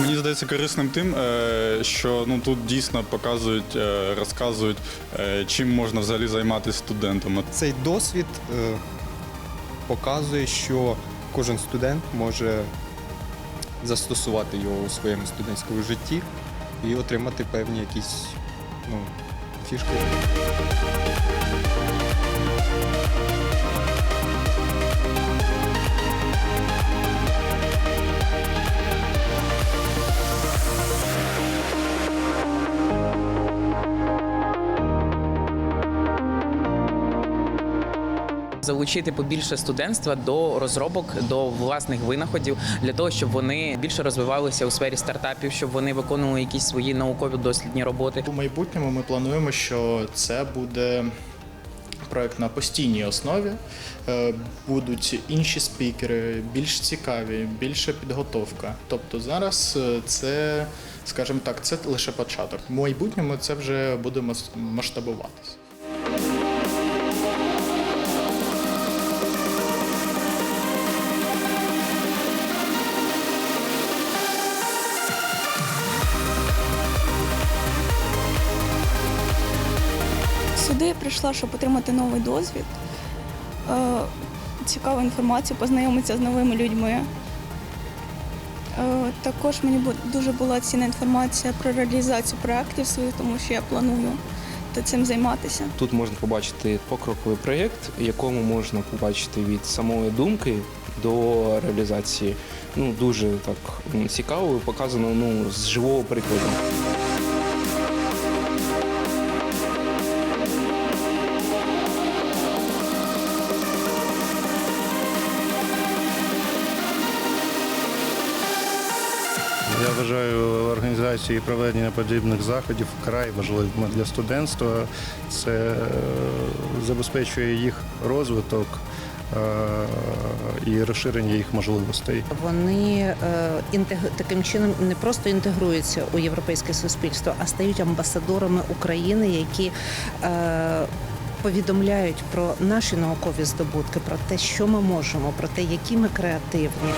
Мені здається корисним тим, е, що ну тут дійсно показують, е, розказують, е, чим можна взагалі займатися студентом. Цей досвід показує, що кожен студент може застосувати його у своєму студентському житті і отримати певні якісь ну, фішки. Залучити побільше студентства до розробок, до власних винаходів для того, щоб вони більше розвивалися у сфері стартапів, щоб вони виконували якісь свої наукові дослідні роботи. У майбутньому ми плануємо, що це буде проект на постійній основі. Е, Будуть інші спікери, більш цікаві, більша підготовка. Тобто зараз е, це, скажімо так, це лише початок. В майбутньому це вже буде мас- масштабуватися. Сюди я прийшла, щоб отримати новий досвід, е, цікаву інформацію, познайомитися з новими людьми. Е, Також мені дуже була цінна інформація про реалізацію проєктів своїх, тому що я планую цим займатися. Тут можна побачити покроковий проєкт, якому можна побачити від самої думки до реалізації. Ну дуже так цікаво показано ну з живого прикладу. Я вважаю організацію і проведення подібних заходів вкрай важливими для студентства. Це е, забезпечує їх розвиток е, і розширення їх можливостей. Вони е, таким чином не просто інтегруються у європейське суспільство, а стають амбасадорами України, які повідомляють про наші наукові здобутки, про те, що ми можемо, про те, які ми креативні.